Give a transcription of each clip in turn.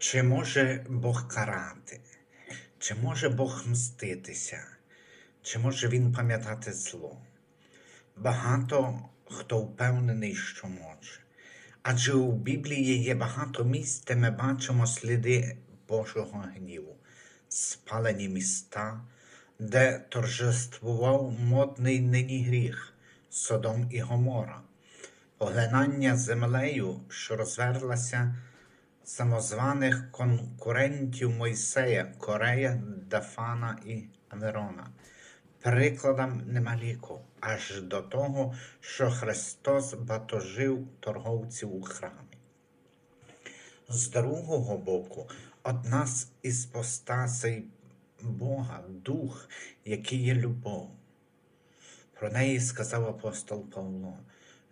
Чи може Бог карати? Чи може Бог мститися? Чи може Він пам'ятати зло? Багато хто впевнений, що може. Адже у Біблії є багато місць, де ми бачимо сліди Божого гніву, спалені міста, де торжествував модний нині гріх, Содом і Гомора, поглинання землею, що розверлася самозваних конкурентів Мойсея, Корея, Дафана і Аверона. Прикладам нема ліку, аж до того, що Христос батожив торговців у храмі. З другого боку, одна з іпостасей Бога, Дух, який є любов. Про неї сказав апостол Павло.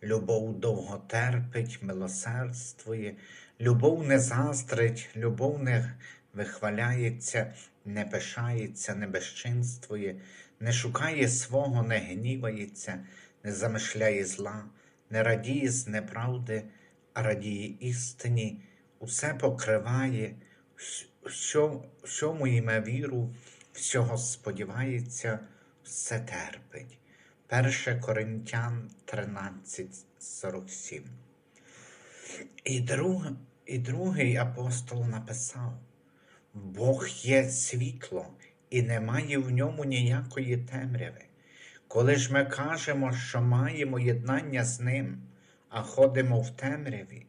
Любов довго терпить, милосердствує, любов не заздрить, любов не вихваляється, не пишається, не безчинствує, не шукає свого, не гнівається, не замишляє зла, не радіє з неправди, а радіє істині, усе покриває, всьо- всьому йме віру, всього сподівається, все терпить. 1 Коринтян 13:47. І, друг, і другий апостол написав: Бог є світло, і немає в ньому ніякої темряви. Коли ж ми кажемо, що маємо єднання з ним, а ходимо в темряві,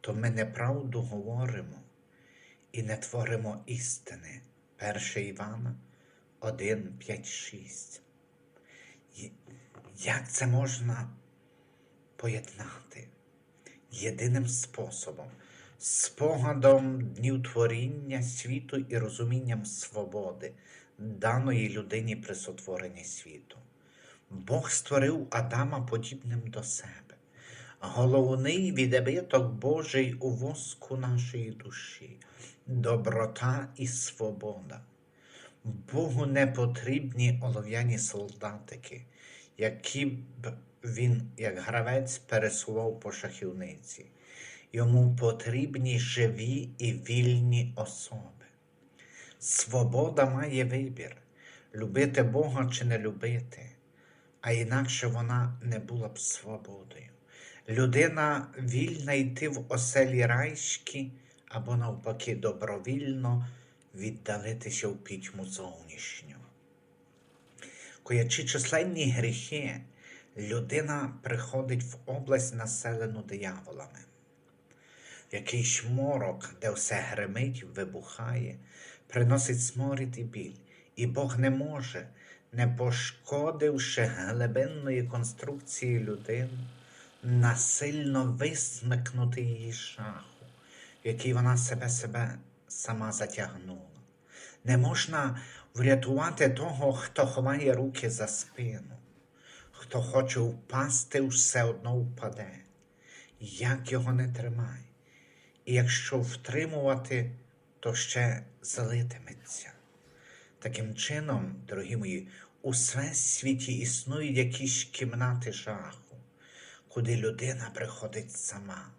то ми неправду говоримо і не творимо істини. 1 Івана 1, 5, 6. Як це можна поєднати? Єдиним способом, спогадом днів творіння світу і розумінням свободи, даної людині при сотворенні світу. Бог створив Адама подібним до себе. Головний відбиток Божий у воску нашої душі, доброта і свобода. Богу не потрібні олов'яні солдатики, які б він, як гравець, пересував по шахівниці. Йому потрібні живі і вільні особи. Свобода має вибір любити Бога чи не любити, а інакше вона не була б свободою. Людина вільна йти в оселі райські або навпаки добровільно віддалитися в пітьму зовнішню. Коячи численні гріхи, людина приходить в область, населену дияволами. В якийсь морок, де все гримить, вибухає, приносить сморід і біль, і Бог не може, не пошкодивши глибинної конструкції людини, насильно висмикнути її шаху, в який вона себе себе сама затягнула. Не можна врятувати того, хто ховає руки за спину, хто хоче впасти, все одно впаде. Як його не тримай, і якщо втримувати, то ще залитиметься. Таким чином, дорогі мої, у всесвіті існують якісь кімнати жаху, куди людина приходить сама.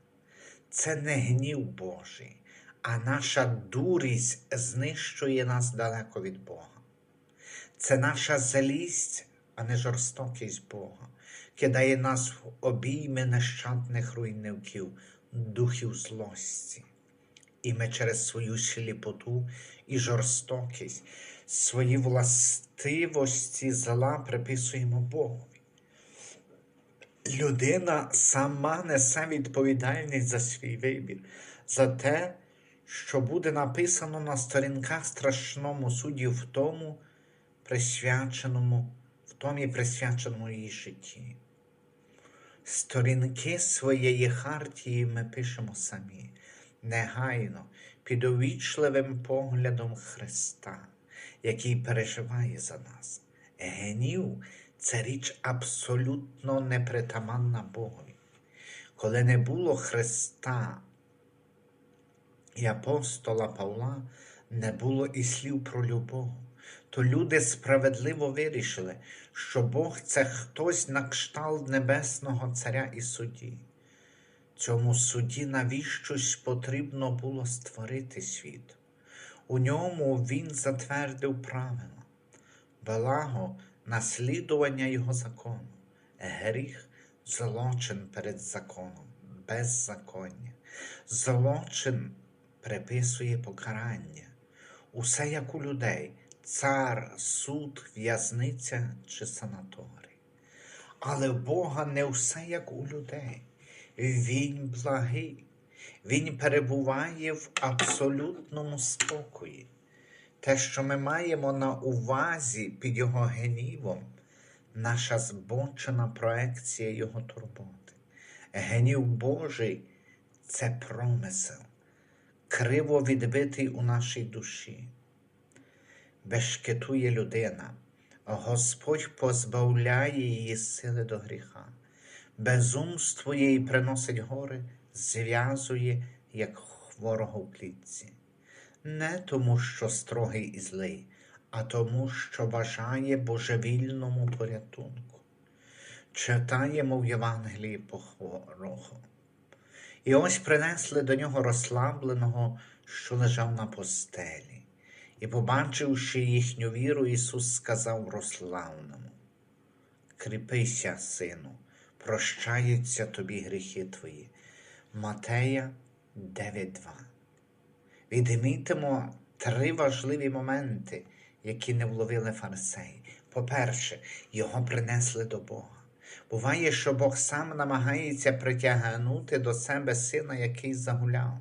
Це не гнів Божий, а наша дурість знищує нас далеко від Бога. Це наша злість, а не жорстокість Бога, кидає нас в обійми нещадних руйнівків, духів злості. І ми через свою сліпоту і жорстокість, свої властивості зла приписуємо Богові. Людина сама несе відповідальність за свій вибір, за те, що буде написано на сторінках страшному суді в тому, присвяченому, в тому присвяченому її житті. Сторінки своєї хартії ми пишемо самі, негайно, під увічливим поглядом Христа, який переживає за нас. Гнів це річ абсолютно непритаманна Богові. Коли не було Христа і апостола Павла, не було і слів про любов, то люди справедливо вирішили, що Бог це хтось на кшталт Небесного Царя і судді. цьому суді навіщось потрібно було створити світ. У ньому він затвердив правила, благо наслідування його закону, гріх злочин перед законом, беззаконня. Злочин приписує покарання. Усе як у людей, цар, суд, в'язниця чи санаторій. Але в Бога не все як у людей. Він благий, Він перебуває в абсолютному спокої. Те, що ми маємо на увазі під Його гнівом, наша збочена проекція Його турботи. Гнів Божий це промисел, криво відбитий у нашій душі. Бешкетує людина, Господь позбавляє її сили до гріха, безумство їй приносить гори, зв'язує, як хворого в клітці. Не тому, що строгий і злий, а тому, що бажає божевільному порятунку. Читаємо в Євангелії по хворого. І ось принесли до нього розслабленого, що лежав на постелі. І, побачивши їхню віру, Ісус сказав розславному: Кріпися, сину, прощаються тобі гріхи твої. Матея 9.2. Відмітимо три важливі моменти, які не вловили фарисеї. По-перше, його принесли до Бога. Буває, що Бог сам намагається притягнути до себе сина, який загуляв.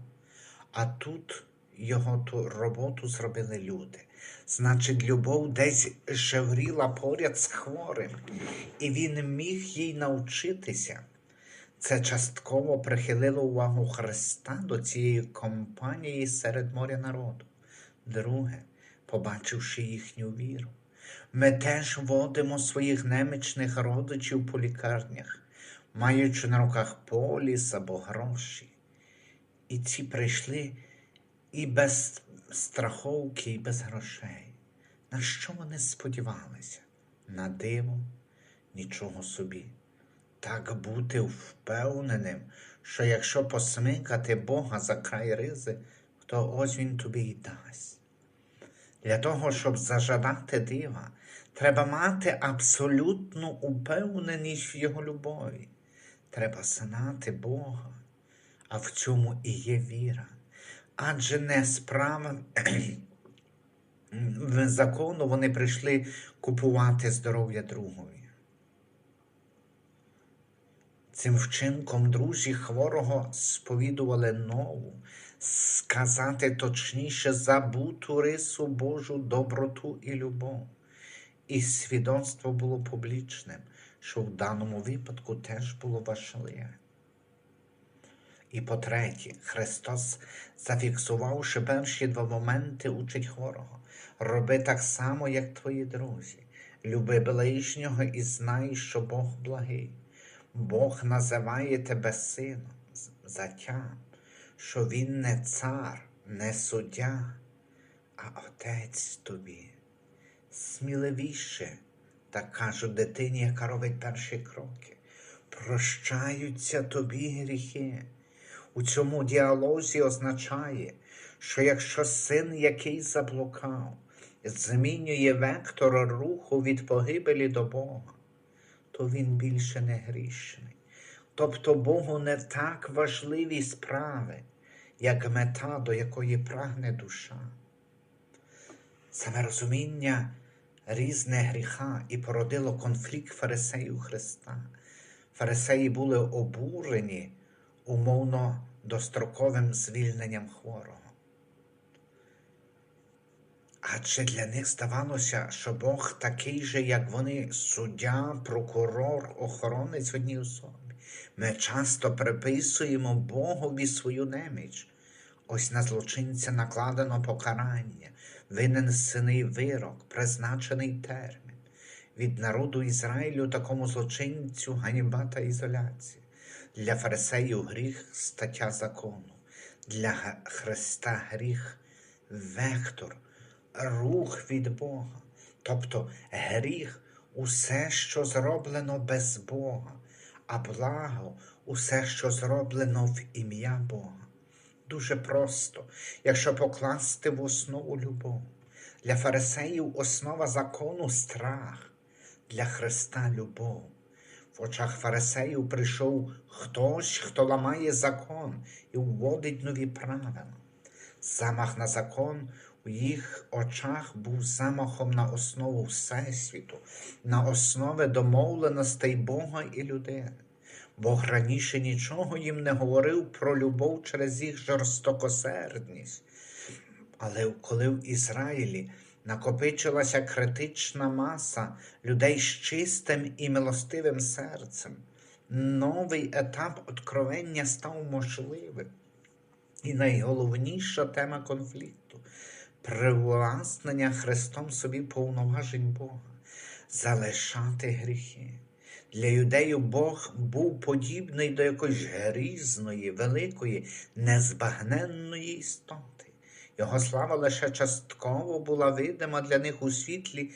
А тут його ту роботу зробили люди. Значить, любов десь жевріла поряд з хворим, і він міг їй навчитися. Це частково прихилило увагу Христа до цієї компанії серед моря народу. Друге, побачивши їхню віру, ми теж водимо своїх немічних родичів по лікарнях, маючи на руках поліс або гроші. І ці прийшли і без страховки, і без грошей. На що вони сподівалися? На диво, нічого собі. Так бути впевненим, що якщо посмикати Бога за край ризи, то ось він тобі й дасть. Для того, щоб зажадати дива, треба мати абсолютну упевненість в Його любові. Треба знати Бога, а в цьому і є віра. Адже не справа закону вони прийшли купувати здоров'я другові. Цим вчинком друзі хворого сповідували нову, сказати точніше, забуту рису Божу доброту і любов. І свідоцтво було публічним, що в даному випадку теж було важливе. І по-третє, Христос, зафіксувавши перші два моменти, учить хворого. Роби так само, як твої друзі. Люби ближнього і знай, що Бог благий. Бог називає тебе сином, затям, що Він не цар, не суддя, а отець тобі. Сміливіше, так кажу дитині, яка робить перші кроки. Прощаються тобі гріхи. У цьому діалозі означає, що якщо син, який заблукав, змінює вектор руху від погибелі до Бога, то він більше не грішний. Тобто Богу не так важливі справи, як мета, до якої прагне душа. Саме розуміння різне гріха і породило конфлікт фарисеїв Христа. Фарисеї були обурені умовно достроковим звільненням хворого. Адже для них здавалося, що Бог такий же, як вони, суддя, прокурор, охоронець в одній особі. Ми часто приписуємо Богові свою неміч. Ось на злочинця накладено покарання, винесений вирок, призначений термін. Від народу Ізраїлю такому злочинцю ганьба та ізоляція. Для фарисеїв гріх стаття закону, для Христа гріх вектор, рух від Бога. Тобто гріх усе, що зроблено без Бога, а благо усе, що зроблено в ім'я Бога. Дуже просто, якщо покласти в основу любов. Для фарисеїв основа закону страх, для Христа любов. В очах фарисеїв прийшов хтось, хто ламає закон і вводить нові правила. Замах на закон у їх очах був замахом на основу Всесвіту, на основи домовленостей Бога і людини. Бог раніше нічого їм не говорив про любов через їх жорстокосердність. Але коли в Ізраїлі накопичилася критична маса людей з чистим і милостивим серцем, новий етап откровення став можливим. І найголовніша тема конфлікту привласнення Христом собі повноважень Бога, залишати гріхи. Для юдеїв Бог був подібний до якоїсь грізної, великої, незбагненної істоти. Його слава лише частково була видима для них у світлі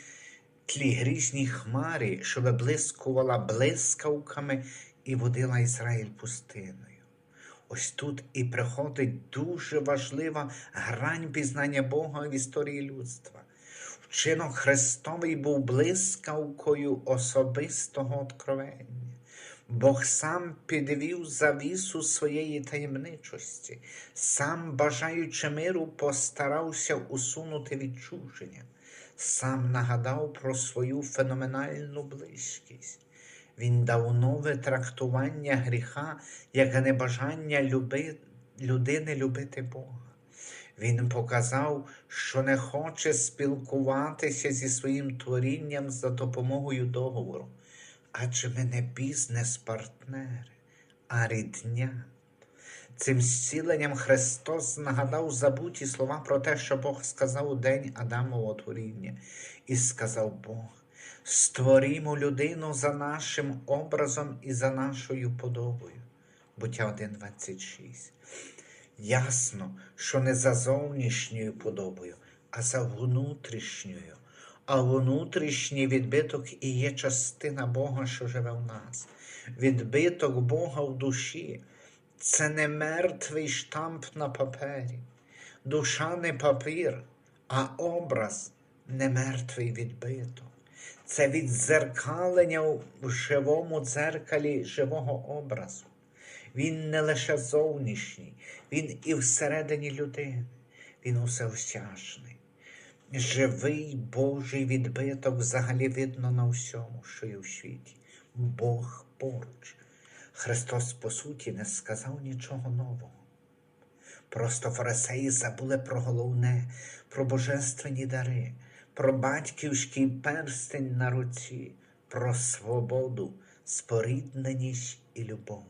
тлі грізній хмарі, що виблискувала блискавками і водила Ізраїль пустиною. Ось тут і приходить дуже важлива грань пізнання Бога в історії людства. Вчинок Христовий був блискавкою особистого откровення. Бог сам підвів завісу своєї таємничості, сам, бажаючи миру, постарався усунути відчуження, сам нагадав про свою феноменальну близькість. Він дав нове трактування гріха як небажання люби, людини любити Бога. Він показав, що не хоче спілкуватися зі своїм творінням за допомогою договору, адже ми не бізнес-партнери, а рідня. Цим зціленням Христос нагадав забуті слова про те, що Бог сказав у день Адамового творіння, і сказав Бог. Створімо людину за нашим образом і за нашою подобою. Буття 1.26. Ясно, що не за зовнішньою подобою, а за внутрішньою. А внутрішній відбиток і є частина Бога, що живе в нас. Відбиток Бога в душі це не мертвий штамп на папері. Душа не папір, а образ не мертвий відбиток. Це відзеркалення в живому дзеркалі живого образу. Він не лише зовнішній, він і всередині людини, він усеосяжний. Живий Божий відбиток взагалі видно на всьому, що є в світі. Бог поруч. Христос, по суті, не сказав нічого нового. Просто фарисеї забули про головне, про божественні дари, про батьківський перстень на руці, про свободу, спорідненість і любов.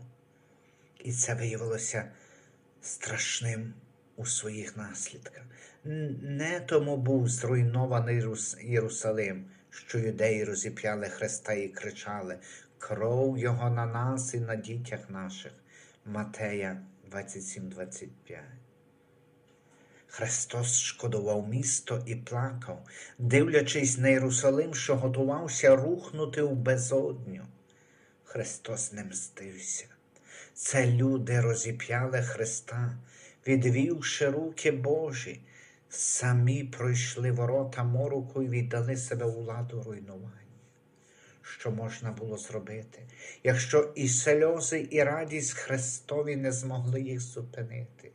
І це виявилося страшним у своїх наслідках. Не тому був зруйнований Єрусалим, що юдеї розіп'яли Христа і кричали Кров Його на нас і на дітях наших. Матея 27-25. Христос шкодував місто і плакав, дивлячись на Єрусалим, що готувався рухнути в безодню. Христос не мстився. Це люди розіп'яли Христа, відвівши руки Божі, самі пройшли ворота мороку і віддали себе у ладу руйнування. Що можна було зробити, якщо і сльози, і радість Христові не змогли їх зупинити?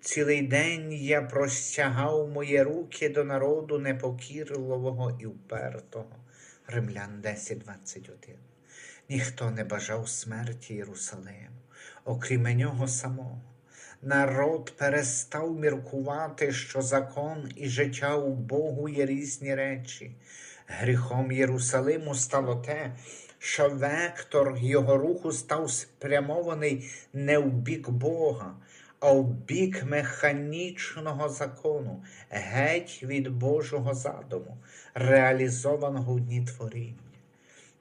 Цілий день я простягав мої руки до народу непокірливого і впертого. Римлян 10.21. Ніхто не бажав смерті Єрусалиму, окрім нього самого. Народ перестав міркувати, що закон і життя у Богу є різні речі. Гріхом Єрусалиму стало те, що вектор його руху став спрямований не в бік Бога, а в бік механічного закону, геть від Божого задуму, реалізованого в дні творіння.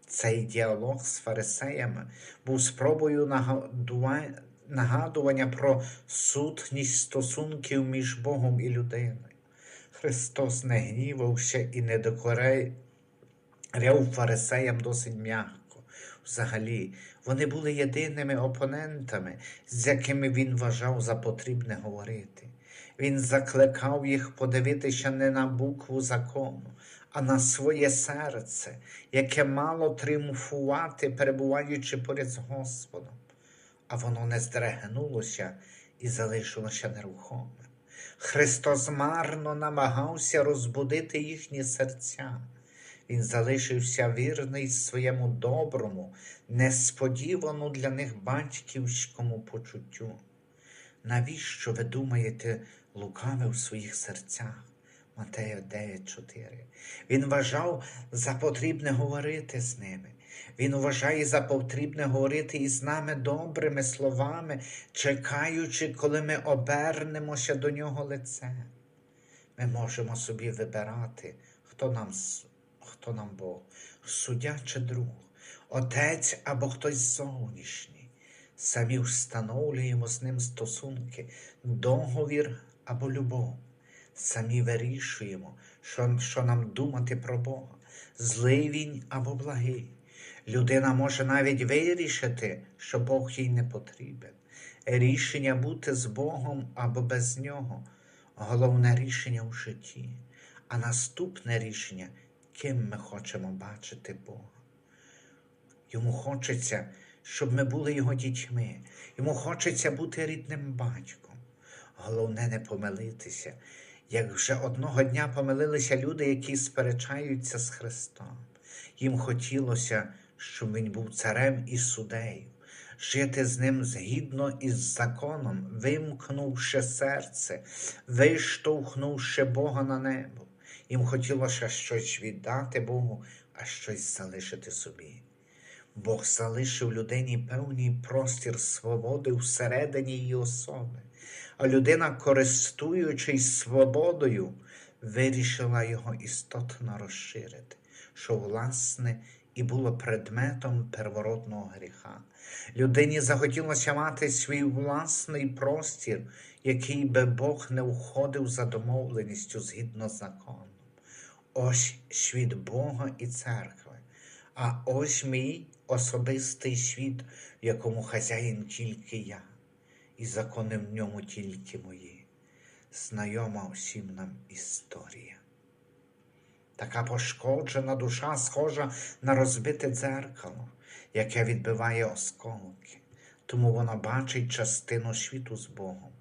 Цей діалог з фарисеями був спробою нагадування про сутність стосунків між Богом і людиною. Христос не гнівався і не докоряв фарисеям досить м'яко. Взагалі, Вони були єдиними опонентами, з якими він вважав за потрібне говорити. Він закликав їх подивитися не на букву закону, а на своє серце, яке мало тріумфувати, перебуваючи поряд з Господом. А воно не здригнулося і залишилося нерухомим. Христос марно намагався розбудити їхні серця. Він залишився вірний своєму доброму, несподівану для них батьківському почуттю. Навіщо ви думаєте лукаве в своїх серцях? Матея 9.4. Він вважав за потрібне говорити з ними. Він вважає за потрібне говорити із нами добрими словами, чекаючи, коли ми обернемося до нього лицем. Ми можемо собі вибирати, хто нам, хто нам Бог, суддя чи друг, отець або хтось зовнішній. Самі встановлюємо з ним стосунки, договір або любов. Самі вирішуємо, що, що нам думати про Бога, злий він або благий. Людина може навіть вирішити, що Бог їй не потрібен. Рішення бути з Богом або без нього головне рішення в житті. А наступне рішення, ким ми хочемо бачити Бога. Йому хочеться, щоб ми були його дітьми. Йому хочеться бути рідним батьком. Головне не помилитися, як вже одного дня помилилися люди, які сперечаються з Христом. Їм хотілося, щоб він був царем і судею, жити з ним згідно із законом, вимкнувши серце, виштовхнувши Бога на небо. Їм хотілося щось віддати Богу, а щось залишити собі. Бог залишив людині певний простір свободи всередині її особи, а людина, користуючись свободою, вирішила його істотно розширити, що, власне, і було предметом первородного гріха. Людині захотілося мати свій власний простір, який би Бог не входив за домовленістю згідно з законом. Ось світ Бога і церкви. А ось мій особистий світ, в якому хазяїн тільки я, і закони в ньому тільки мої. Знайома всім нам історія. Така пошкоджена душа схожа на розбите дзеркало, яке відбиває осколки, тому вона бачить частину світу з Богом,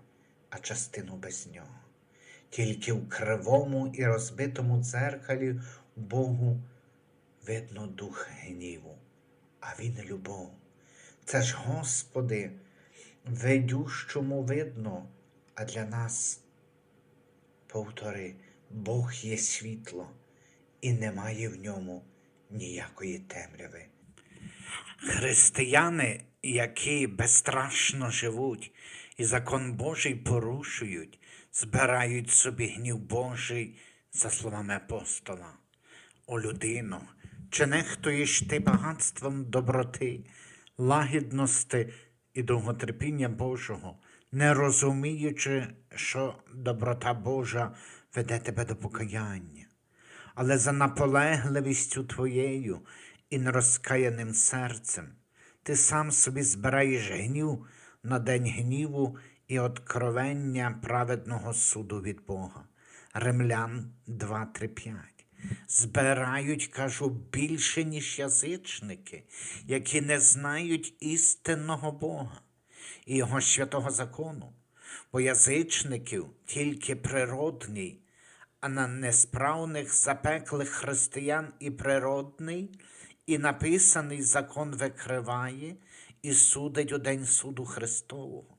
а частину без нього. Тільки в кривому і розбитому дзеркалі Богу видно дух гніву, а він любов. Це ж, Господи, видющому видно, а для нас повтори, Бог є світло, і немає в ньому ніякої темряви. Християни, які безстрашно живуть і закон Божий порушують, збирають собі гнів Божий, за словами апостола. О людино, чи нехтуєш ти багатством доброти, лагідності і довготерпіння Божого, не розуміючи, що доброта Божа веде тебе до покаяння, але за наполегливістю твоєю і нерозкаяним серцем ти сам собі збираєш гнів на день гніву і откровення праведного суду від Бога. Римлян 2, 3, 5. Збирають, кажу, більше, ніж язичники, які не знають істинного Бога і Його святого закону, бо язичників тільки природній, а на несправних запеклих християн і природний, і написаний закон викриває і судить у день суду Христового.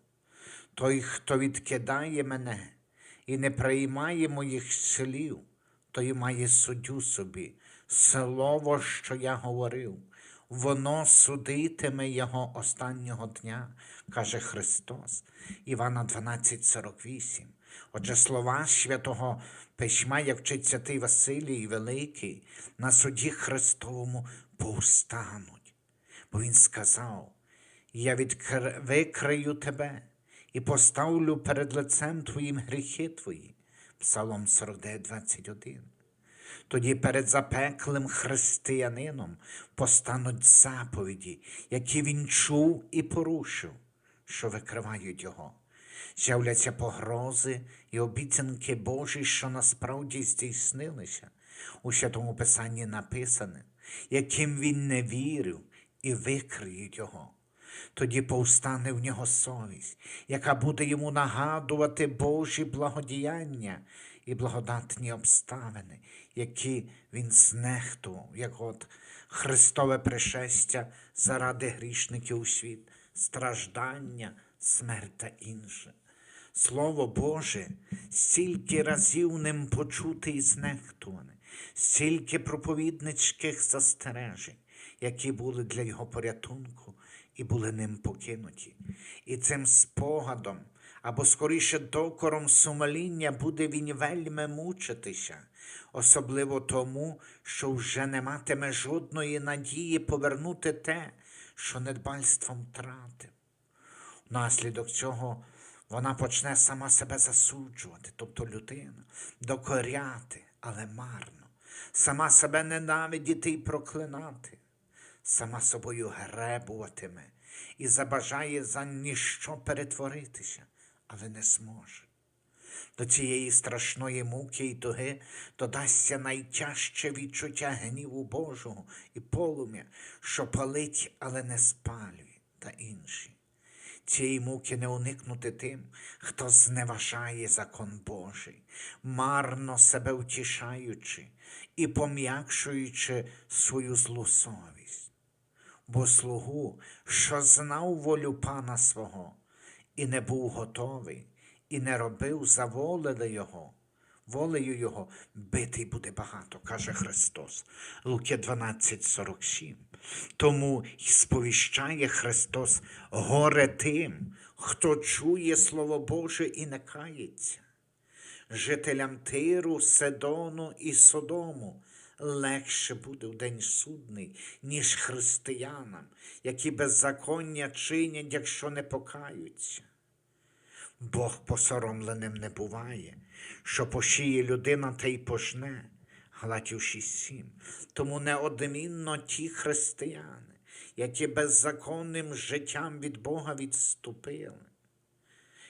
Той, хто відкидає мене і не приймає моїх слів, той має суддю собі. Слово, що я говорив, воно судитиме його останнього дня, каже Христос. Івана 12,48. Отже, слова святого письма, як вчить святий Василій Великий, на суді Христовому повстануть. Бо він сказав: Я відкр... викрию тебе і поставлю перед лицем твоїм гріхи твої. Псалом 49, 21. Тоді перед запеклим християнином постануть заповіді, які він чув і порушив, що викривають його. З'являться погрози і обіцянки Божі, що насправді здійснилися. У Святому Писанні написане, яким він не вірив, і викриють його. Тоді повстане в нього совість, яка буде йому нагадувати Божі благодіяння і благодатні обставини, які він знехтував, як от Христове пришестя заради грішників у світ, страждання, смерть та інше. Слово Боже, стільки разів ним почути і знехтуване, стільки проповідницьких застережень, які були для його порятунку і були ним покинуті. І цим спогадом, або скоріше докором сумління буде він вельми мучитися, особливо тому, що вже не матиме жодної надії повернути те, що недбальством втратив. Внаслідок цього вона почне сама себе засуджувати, тобто людина, докоряти, але марно, сама себе ненавидіти і проклинати, сама собою гребуватиме і забажає за ніщо перетворитися, але не зможе. До цієї страшної муки і туги додасться найтяжче відчуття гніву Божого і полум'я, що палить, але не спалює, та інші. Цієї муки не уникнути тим, хто зневажає закон Божий, марно себе втішаючи і пом'якшуючи свою злу совість. Бо слугу, що знав волю пана свого, і не був готовий, і не робив за волею його, волею його битий буде багато, каже Христос. Луки 12,47. Тому й сповіщає Христос горе тим, хто чує Слово Боже і не кається. Жителям Тиру, Седону і Содому легше буде в день судний, ніж християнам, які беззаконня чинять, якщо не покаються. Бог посоромленим не буває, що пошиє людина та й пожне. Галатів 6.7. Тому неодмінно ті християни, які беззаконним життям від Бога відступили,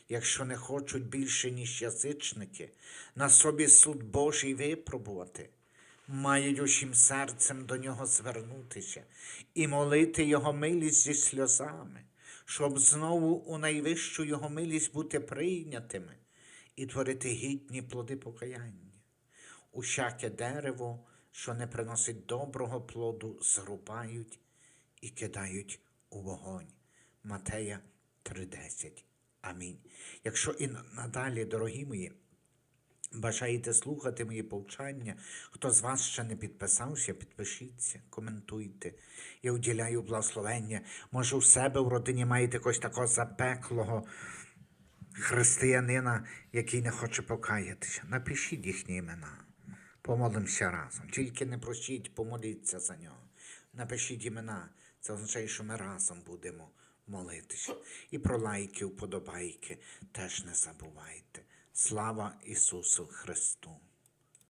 якщо не хочуть більше, ніж язичники, на собі суд Божий випробувати, мають усім серцем до нього звернутися і молити Його милість зі сльозами, щоб знову у найвищу Його милість бути прийнятими і творити гідні плоди покаяння. Усяке дерево, що не приносить доброго плоду, зрубають і кидають у вогонь. Матея 3:10. Амінь. Якщо і надалі, дорогі мої, бажаєте слухати мої повчання, хто з вас ще не підписався, підпишіться, коментуйте. Я уділяю благословення. Може, у себе в родині маєте якогось такого запеклого християнина, який не хоче покаятися. Напишіть їхні імена. Помолимося разом. Тільки не просіть, помоліться за нього. Напишіть імена. Це означає, що ми разом будемо молитися. І про лайки, вподобайки теж не забувайте. Слава Ісусу Христу!